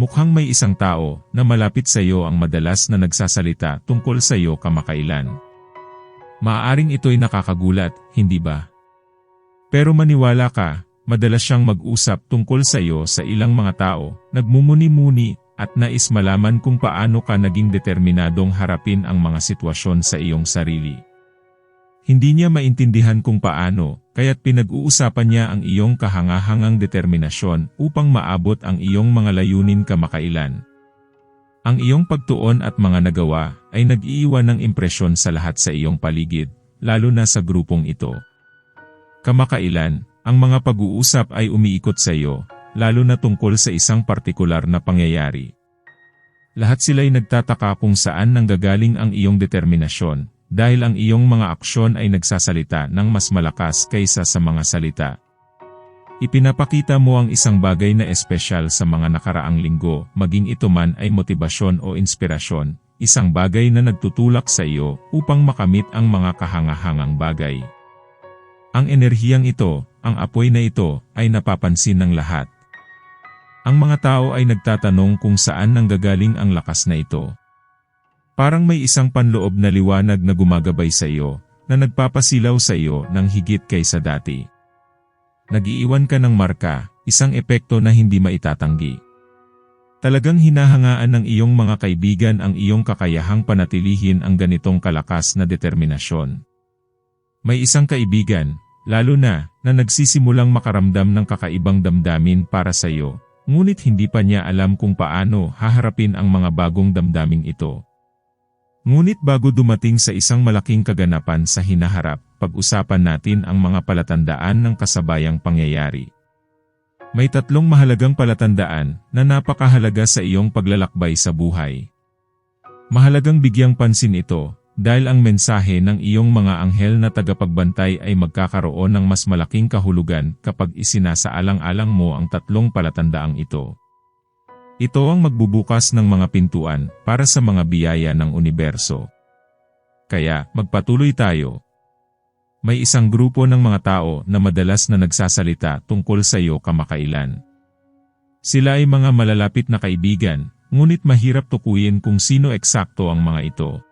Mukhang may isang tao na malapit sa iyo ang madalas na nagsasalita tungkol sa iyo kamakailan. Maaaring ito'y nakakagulat, hindi ba? Pero maniwala ka, madalas siyang mag-usap tungkol sa iyo sa ilang mga tao, nagmumuni-muni, at nais malaman kung paano ka naging determinadong harapin ang mga sitwasyon sa iyong sarili. Hindi niya maintindihan kung paano, kaya't pinag-uusapan niya ang iyong kahangahangang determinasyon upang maabot ang iyong mga layunin kamakailan. Ang iyong pagtuon at mga nagawa ay nag-iiwan ng impresyon sa lahat sa iyong paligid, lalo na sa grupong ito. Kamakailan, ang mga pag-uusap ay umiikot sa iyo, lalo na tungkol sa isang partikular na pangyayari. Lahat sila'y nagtataka kung saan nanggagaling ang iyong determinasyon, dahil ang iyong mga aksyon ay nagsasalita ng mas malakas kaysa sa mga salita. Ipinapakita mo ang isang bagay na espesyal sa mga nakaraang linggo, maging ito man ay motibasyon o inspirasyon, isang bagay na nagtutulak sa iyo upang makamit ang mga kahangahangang bagay. Ang enerhiyang ito, ang apoy na ito, ay napapansin ng lahat. Ang mga tao ay nagtatanong kung saan nanggagaling ang lakas na ito. Parang may isang panloob na liwanag na gumagabay sa iyo, na nagpapasilaw sa iyo ng higit kaysa dati. Nagiiwan ka ng marka, isang epekto na hindi maitatanggi. Talagang hinahangaan ng iyong mga kaibigan ang iyong kakayahang panatilihin ang ganitong kalakas na determinasyon. May isang kaibigan, lalo na, na nagsisimulang makaramdam ng kakaibang damdamin para sa iyo, ngunit hindi pa niya alam kung paano haharapin ang mga bagong damdaming ito. Ngunit bago dumating sa isang malaking kaganapan sa hinaharap, pag-usapan natin ang mga palatandaan ng kasabayang pangyayari. May tatlong mahalagang palatandaan na napakahalaga sa iyong paglalakbay sa buhay. Mahalagang bigyang pansin ito dahil ang mensahe ng iyong mga anghel na tagapagbantay ay magkakaroon ng mas malaking kahulugan kapag isinasaalang-alang mo ang tatlong palatandaang ito. Ito ang magbubukas ng mga pintuan para sa mga biyaya ng universo. Kaya, magpatuloy tayo, may isang grupo ng mga tao na madalas na nagsasalita tungkol sa iyo kamakailan. Sila ay mga malalapit na kaibigan, ngunit mahirap tukuyin kung sino eksakto ang mga ito.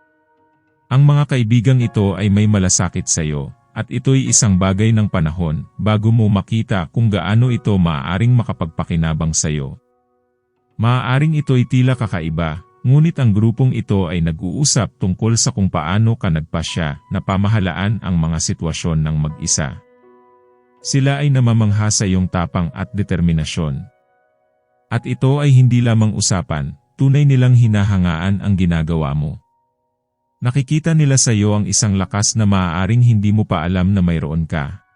Ang mga kaibigang ito ay may malasakit sa iyo, at ito'y isang bagay ng panahon bago mo makita kung gaano ito maaaring makapagpakinabang sa iyo. Maaaring ito'y tila kakaiba, Ngunit ang grupong ito ay nag-uusap tungkol sa kung paano ka nagpasya na pamahalaan ang mga sitwasyon ng mag-isa. Sila ay namamangha sa iyong tapang at determinasyon. At ito ay hindi lamang usapan, tunay nilang hinahangaan ang ginagawa mo. Nakikita nila sa iyo ang isang lakas na maaaring hindi mo pa alam na mayroon ka.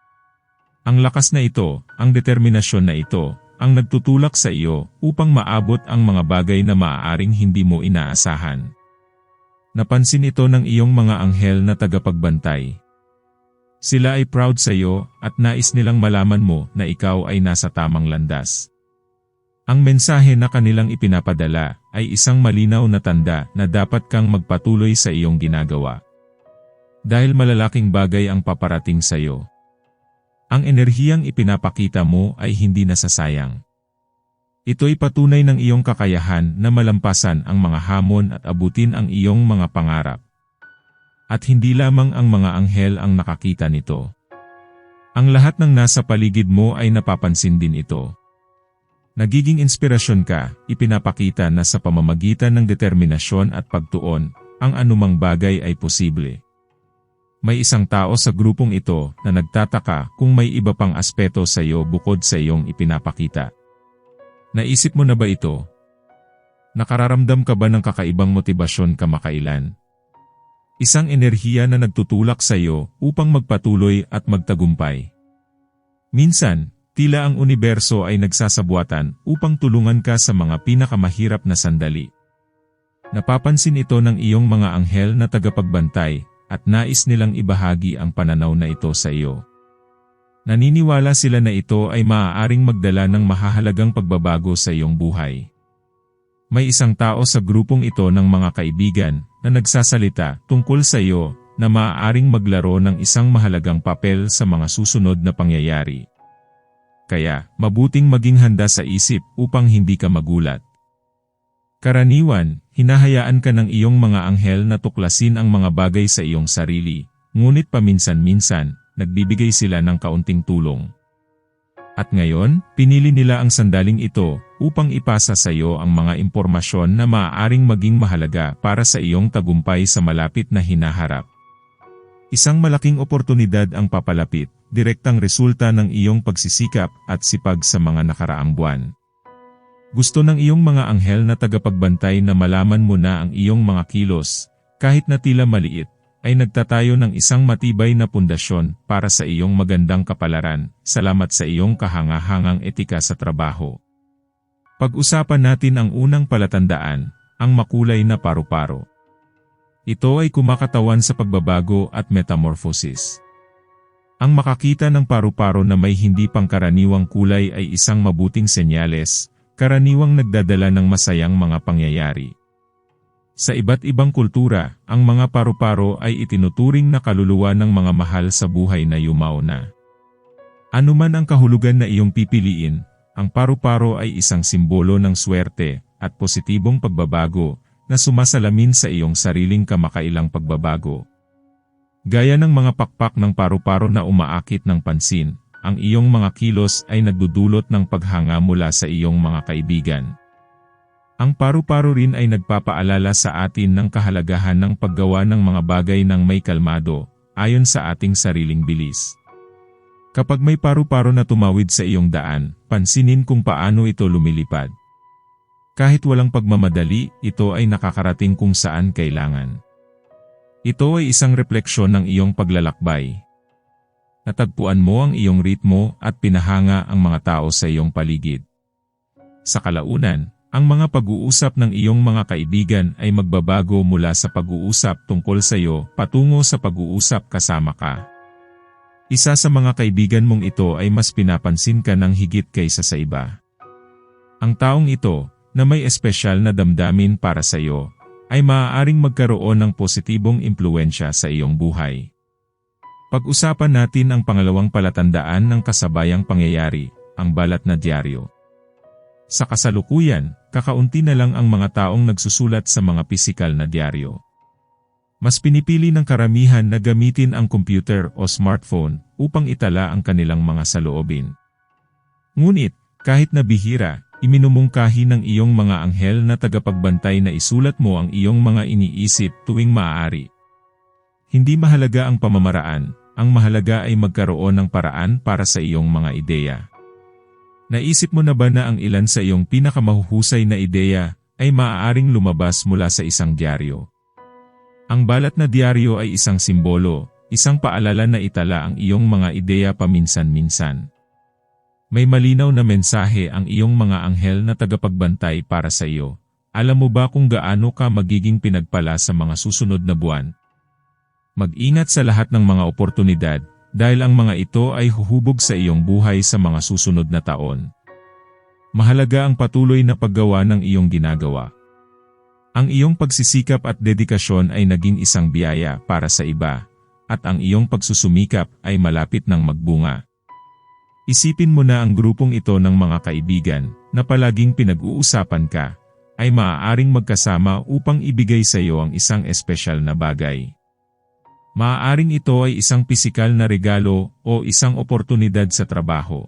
Ang lakas na ito, ang determinasyon na ito, ang nagtutulak sa iyo upang maabot ang mga bagay na maaaring hindi mo inaasahan. Napansin ito ng iyong mga anghel na tagapagbantay. Sila ay proud sa iyo at nais nilang malaman mo na ikaw ay nasa tamang landas. Ang mensahe na kanilang ipinapadala ay isang malinaw na tanda na dapat kang magpatuloy sa iyong ginagawa. Dahil malalaking bagay ang paparating sa iyo. Ang enerhiyang ipinapakita mo ay hindi nasasayang. Ito'y patunay ng iyong kakayahan na malampasan ang mga hamon at abutin ang iyong mga pangarap. At hindi lamang ang mga anghel ang nakakita nito. Ang lahat ng nasa paligid mo ay napapansin din ito. Nagiging inspirasyon ka, ipinapakita na sa pamamagitan ng determinasyon at pagtuon, ang anumang bagay ay posible. May isang tao sa grupong ito na nagtataka kung may iba pang aspeto sa iyo bukod sa iyong ipinapakita. Naisip mo na ba ito? Nakararamdam ka ba ng kakaibang motibasyon kamakailan? Isang enerhiya na nagtutulak sa iyo upang magpatuloy at magtagumpay. Minsan, tila ang universo ay nagsasabuatan upang tulungan ka sa mga pinakamahirap na sandali. Napapansin ito ng iyong mga anghel na tagapagbantay at nais nilang ibahagi ang pananaw na ito sa iyo. Naniniwala sila na ito ay maaaring magdala ng mahahalagang pagbabago sa iyong buhay. May isang tao sa grupong ito ng mga kaibigan na nagsasalita tungkol sa iyo na maaaring maglaro ng isang mahalagang papel sa mga susunod na pangyayari. Kaya, mabuting maging handa sa isip upang hindi ka magulat. Karaniwan, hinahayaan ka ng iyong mga anghel na tuklasin ang mga bagay sa iyong sarili, ngunit paminsan-minsan, nagbibigay sila ng kaunting tulong. At ngayon, pinili nila ang sandaling ito upang ipasa sa iyo ang mga impormasyon na maaaring maging mahalaga para sa iyong tagumpay sa malapit na hinaharap. Isang malaking oportunidad ang papalapit, direktang resulta ng iyong pagsisikap at sipag sa mga nakaraang buwan. Gusto ng iyong mga anghel na tagapagbantay na malaman mo na ang iyong mga kilos, kahit na tila maliit, ay nagtatayo ng isang matibay na pundasyon para sa iyong magandang kapalaran. Salamat sa iyong kahangahangang etika sa trabaho. Pag-usapan natin ang unang palatandaan, ang makulay na paru-paro. Ito ay kumakatawan sa pagbabago at metamorphosis. Ang makakita ng paru-paro na may hindi pangkaraniwang kulay ay isang mabuting senyales, karaniwang nagdadala ng masayang mga pangyayari. Sa iba't ibang kultura, ang mga paru-paro ay itinuturing na kaluluwa ng mga mahal sa buhay na yumaw na. Anuman ang kahulugan na iyong pipiliin, ang paru-paro ay isang simbolo ng swerte at positibong pagbabago na sumasalamin sa iyong sariling kamakailang pagbabago. Gaya ng mga pakpak ng paru-paro na umaakit ng pansin, ang iyong mga kilos ay nagdudulot ng paghanga mula sa iyong mga kaibigan. Ang paru-paro rin ay nagpapaalala sa atin ng kahalagahan ng paggawa ng mga bagay ng may kalmado, ayon sa ating sariling bilis. Kapag may paru-paro na tumawid sa iyong daan, pansinin kung paano ito lumilipad. Kahit walang pagmamadali, ito ay nakakarating kung saan kailangan. Ito ay isang refleksyon ng iyong paglalakbay, natagpuan mo ang iyong ritmo at pinahanga ang mga tao sa iyong paligid. Sa kalaunan, ang mga pag-uusap ng iyong mga kaibigan ay magbabago mula sa pag-uusap tungkol sa iyo patungo sa pag-uusap kasama ka. Isa sa mga kaibigan mong ito ay mas pinapansin ka ng higit kaysa sa iba. Ang taong ito, na may espesyal na damdamin para sa iyo, ay maaaring magkaroon ng positibong impluensya sa iyong buhay. Pag-usapan natin ang pangalawang palatandaan ng kasabayang pangyayari, ang balat na dyaryo. Sa kasalukuyan, kakaunti na lang ang mga taong nagsusulat sa mga pisikal na dyaryo. Mas pinipili ng karamihan na gamitin ang computer o smartphone upang itala ang kanilang mga saloobin. Ngunit, kahit na bihira, iminumungkahi ng iyong mga anghel na tagapagbantay na isulat mo ang iyong mga iniisip tuwing maaari. Hindi mahalaga ang pamamaraan, ang mahalaga ay magkaroon ng paraan para sa iyong mga ideya. Naisip mo na ba na ang ilan sa iyong pinakamahuhusay na ideya ay maaaring lumabas mula sa isang dyaryo? Ang balat na dyaryo ay isang simbolo, isang paalala na itala ang iyong mga ideya paminsan-minsan. May malinaw na mensahe ang iyong mga anghel na tagapagbantay para sa iyo. Alam mo ba kung gaano ka magiging pinagpala sa mga susunod na buwan? Mag-ingat sa lahat ng mga oportunidad, dahil ang mga ito ay huhubog sa iyong buhay sa mga susunod na taon. Mahalaga ang patuloy na paggawa ng iyong ginagawa. Ang iyong pagsisikap at dedikasyon ay naging isang biyaya para sa iba, at ang iyong pagsusumikap ay malapit ng magbunga. Isipin mo na ang grupong ito ng mga kaibigan, na palaging pinag-uusapan ka, ay maaaring magkasama upang ibigay sa iyo ang isang espesyal na bagay. Maaaring ito ay isang pisikal na regalo o isang oportunidad sa trabaho.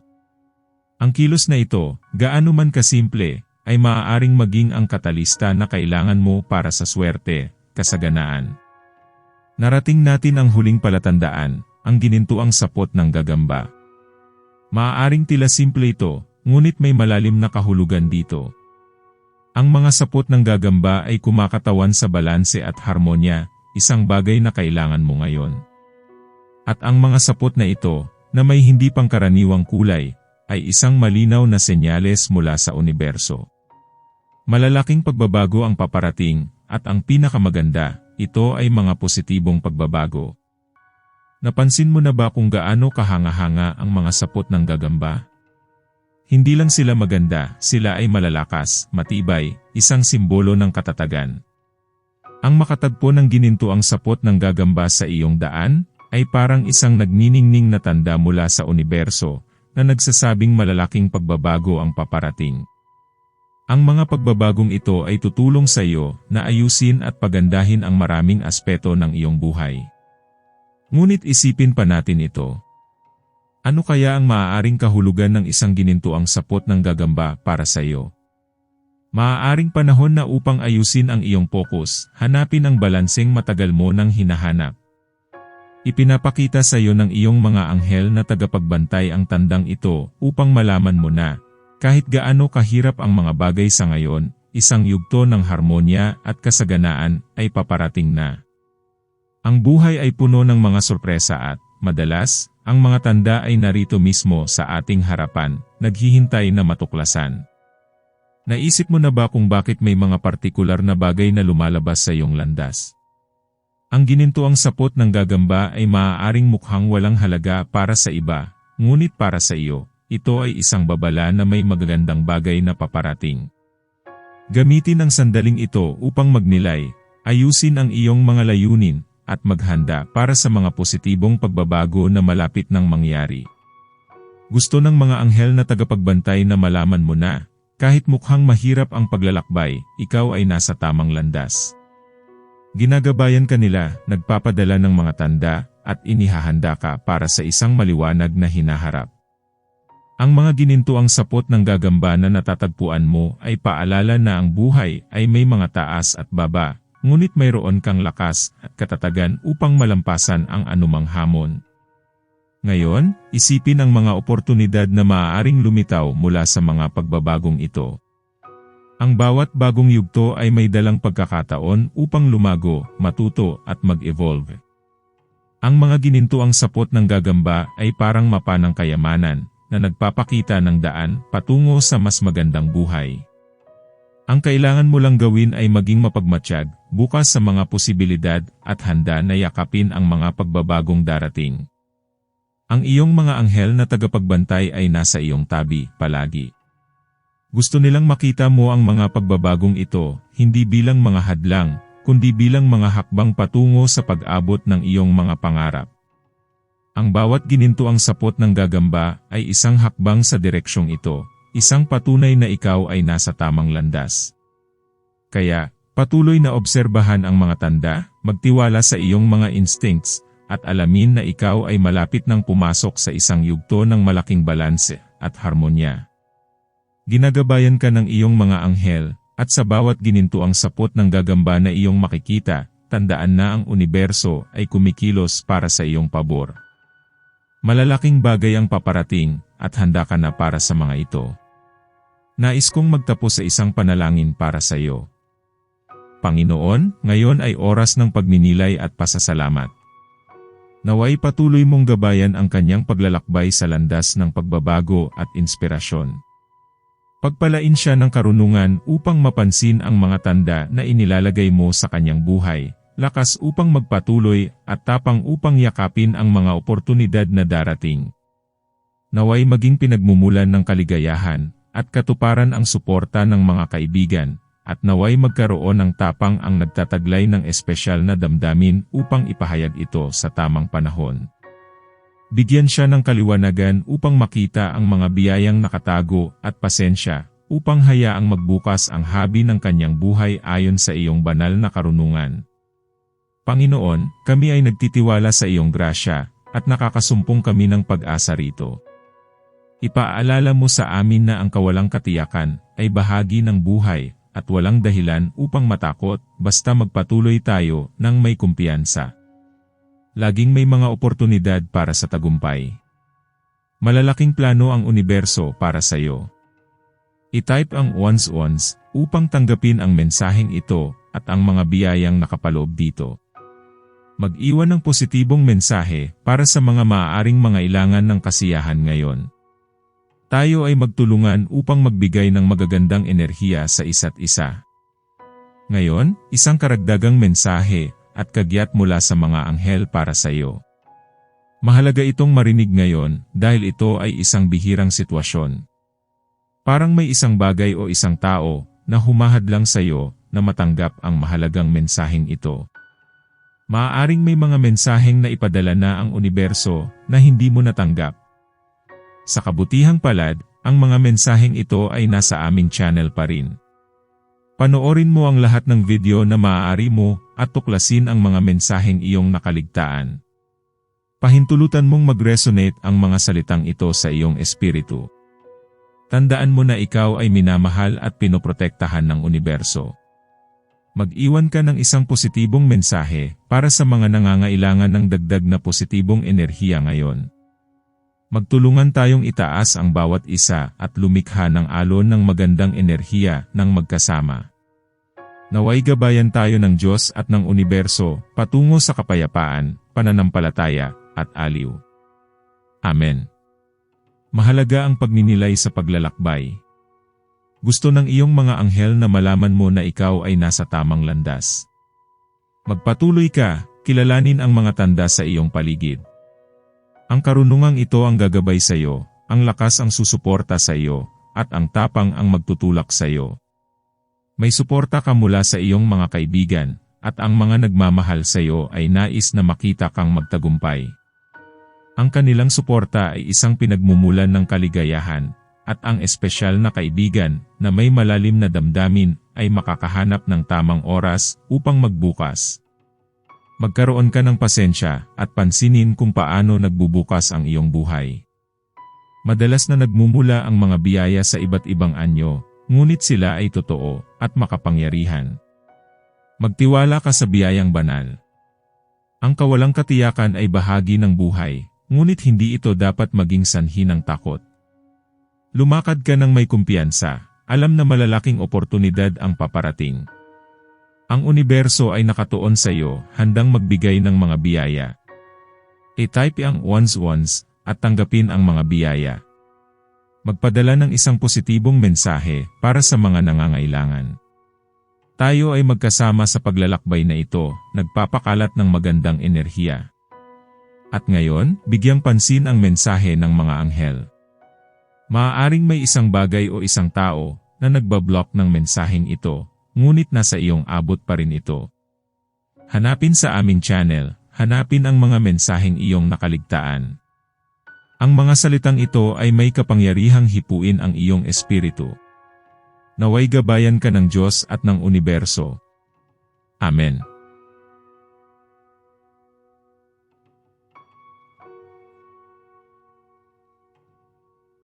Ang kilos na ito, gaano man kasimple, ay maaaring maging ang katalista na kailangan mo para sa swerte, kasaganaan. Narating natin ang huling palatandaan, ang ginintuang sapot ng gagamba. Maaaring tila simple ito, ngunit may malalim na kahulugan dito. Ang mga sapot ng gagamba ay kumakatawan sa balanse at harmonya, isang bagay na kailangan mo ngayon. At ang mga sapot na ito, na may hindi pangkaraniwang kulay, ay isang malinaw na senyales mula sa universo. Malalaking pagbabago ang paparating, at ang pinakamaganda, ito ay mga positibong pagbabago. Napansin mo na ba kung gaano kahanga-hanga ang mga sapot ng gagamba? Hindi lang sila maganda, sila ay malalakas, matibay, isang simbolo ng katatagan. Ang makatagpo ng gininto ang sapot ng gagamba sa iyong daan, ay parang isang nagniningning na tanda mula sa universo, na nagsasabing malalaking pagbabago ang paparating. Ang mga pagbabagong ito ay tutulong sa iyo na ayusin at pagandahin ang maraming aspeto ng iyong buhay. Ngunit isipin pa natin ito. Ano kaya ang maaaring kahulugan ng isang ginintuang sapot ng gagamba para sa iyo? Maaaring panahon na upang ayusin ang iyong focus, hanapin ang balanseng matagal mo nang hinahanap. Ipinapakita sa iyo ng iyong mga anghel na tagapagbantay ang tandang ito upang malaman mo na kahit gaano kahirap ang mga bagay sa ngayon, isang yugto ng harmonya at kasaganaan ay paparating na. Ang buhay ay puno ng mga sorpresa at, madalas, ang mga tanda ay narito mismo sa ating harapan, naghihintay na matuklasan. Naisip mo na ba kung bakit may mga partikular na bagay na lumalabas sa iyong landas? Ang ginintuang sapot ng gagamba ay maaaring mukhang walang halaga para sa iba, ngunit para sa iyo, ito ay isang babala na may magagandang bagay na paparating. Gamitin ang sandaling ito upang magnilay, ayusin ang iyong mga layunin, at maghanda para sa mga positibong pagbabago na malapit nang mangyari. Gusto ng mga anghel na tagapagbantay na malaman mo na, kahit mukhang mahirap ang paglalakbay, ikaw ay nasa tamang landas. Ginagabayan ka nila, nagpapadala ng mga tanda, at inihahanda ka para sa isang maliwanag na hinaharap. Ang mga ginintuang sapot ng gagamba na natatagpuan mo ay paalala na ang buhay ay may mga taas at baba, ngunit mayroon kang lakas at katatagan upang malampasan ang anumang hamon. Ngayon, isipin ang mga oportunidad na maaaring lumitaw mula sa mga pagbabagong ito. Ang bawat bagong yugto ay may dalang pagkakataon upang lumago, matuto at mag-evolve. Ang mga ginintuang sapot ng gagamba ay parang mapa ng kayamanan, na nagpapakita ng daan patungo sa mas magandang buhay. Ang kailangan mo lang gawin ay maging mapagmatsyag, bukas sa mga posibilidad at handa na yakapin ang mga pagbabagong darating. Ang iyong mga anghel na tagapagbantay ay nasa iyong tabi, palagi. Gusto nilang makita mo ang mga pagbabagong ito, hindi bilang mga hadlang, kundi bilang mga hakbang patungo sa pag-abot ng iyong mga pangarap. Ang bawat ginintuang sapot ng gagamba ay isang hakbang sa direksyong ito, isang patunay na ikaw ay nasa tamang landas. Kaya, patuloy na obserbahan ang mga tanda, magtiwala sa iyong mga instincts, at alamin na ikaw ay malapit ng pumasok sa isang yugto ng malaking balanse at harmonya. Ginagabayan ka ng iyong mga anghel, at sa bawat ginintuang sapot ng gagamba na iyong makikita, tandaan na ang universo ay kumikilos para sa iyong pabor. Malalaking bagay ang paparating at handa ka na para sa mga ito. Nais kong magtapos sa isang panalangin para sa iyo. Panginoon, ngayon ay oras ng pagninilay at pasasalamat. Naway patuloy mong gabayan ang kanyang paglalakbay sa landas ng pagbabago at inspirasyon. Pagpalain siya ng karunungan upang mapansin ang mga tanda na inilalagay mo sa kanyang buhay lakas upang magpatuloy at tapang upang yakapin ang mga oportunidad na darating. Naway maging pinagmumulan ng kaligayahan at katuparan ang suporta ng mga kaibigan at naway magkaroon ng tapang ang nagtataglay ng espesyal na damdamin upang ipahayag ito sa tamang panahon. Bigyan siya ng kaliwanagan upang makita ang mga biyayang nakatago at pasensya upang hayaang magbukas ang habi ng kanyang buhay ayon sa iyong banal na karunungan. Panginoon, kami ay nagtitiwala sa iyong grasya, at nakakasumpong kami ng pag-asa rito. Ipaalala mo sa amin na ang kawalang katiyakan ay bahagi ng buhay at walang dahilan upang matakot basta magpatuloy tayo ng may kumpiyansa. Laging may mga oportunidad para sa tagumpay. Malalaking plano ang universo para sa iyo. I-type ang once-once upang tanggapin ang mensaheng ito at ang mga biyayang nakapaloob dito. Mag-iwan ng positibong mensahe para sa mga maaaring mga ilangan ng kasiyahan ngayon. Tayo ay magtulungan upang magbigay ng magagandang enerhiya sa isa't isa. Ngayon, isang karagdagang mensahe at kagyat mula sa mga anghel para sa iyo. Mahalaga itong marinig ngayon dahil ito ay isang bihirang sitwasyon. Parang may isang bagay o isang tao na humahad lang sa iyo na matanggap ang mahalagang mensaheng ito. Maaaring may mga mensaheng na ipadala na ang universo na hindi mo natanggap. Sa kabutihang palad, ang mga mensaheng ito ay nasa aming channel pa rin. Panoorin mo ang lahat ng video na maaari mo at tuklasin ang mga mensaheng iyong nakaligtaan. Pahintulutan mong mag-resonate ang mga salitang ito sa iyong espiritu. Tandaan mo na ikaw ay minamahal at pinoprotektahan ng universo. Mag-iwan ka ng isang positibong mensahe para sa mga nangangailangan ng dagdag na positibong enerhiya ngayon. Magtulungan tayong itaas ang bawat isa at lumikha ng alon ng magandang enerhiya ng magkasama. Naway gabayan tayo ng Diyos at ng universo patungo sa kapayapaan, pananampalataya, at aliw. Amen. Mahalaga ang pagninilay sa paglalakbay. Gusto ng iyong mga anghel na malaman mo na ikaw ay nasa tamang landas. Magpatuloy ka, kilalanin ang mga tanda sa iyong paligid. Ang karunungang ito ang gagabay sa iyo, ang lakas ang susuporta sa iyo, at ang tapang ang magtutulak sa iyo. May suporta ka mula sa iyong mga kaibigan, at ang mga nagmamahal sa iyo ay nais na makita kang magtagumpay. Ang kanilang suporta ay isang pinagmumulan ng kaligayahan, at ang espesyal na kaibigan na may malalim na damdamin ay makakahanap ng tamang oras upang magbukas. Magkaroon ka ng pasensya at pansinin kung paano nagbubukas ang iyong buhay. Madalas na nagmumula ang mga biyaya sa iba't ibang anyo, ngunit sila ay totoo at makapangyarihan. Magtiwala ka sa biyayang banal. Ang kawalang katiyakan ay bahagi ng buhay, ngunit hindi ito dapat maging sanhi ng takot. Lumakad ka ng may kumpiyansa, alam na malalaking oportunidad ang paparating. Ang universo ay nakatuon sa iyo, handang magbigay ng mga biyaya. I-type ang once-once at tanggapin ang mga biyaya. Magpadala ng isang positibong mensahe para sa mga nangangailangan. Tayo ay magkasama sa paglalakbay na ito, nagpapakalat ng magandang enerhiya. At ngayon, bigyang pansin ang mensahe ng mga anghel. Maaaring may isang bagay o isang tao na nagbablock ng mensaheng ito, ngunit nasa iyong abot pa rin ito. Hanapin sa aming channel, hanapin ang mga mensaheng iyong nakaligtaan. Ang mga salitang ito ay may kapangyarihang hipuin ang iyong espiritu. Naway gabayan ka ng Diyos at ng universo. Amen.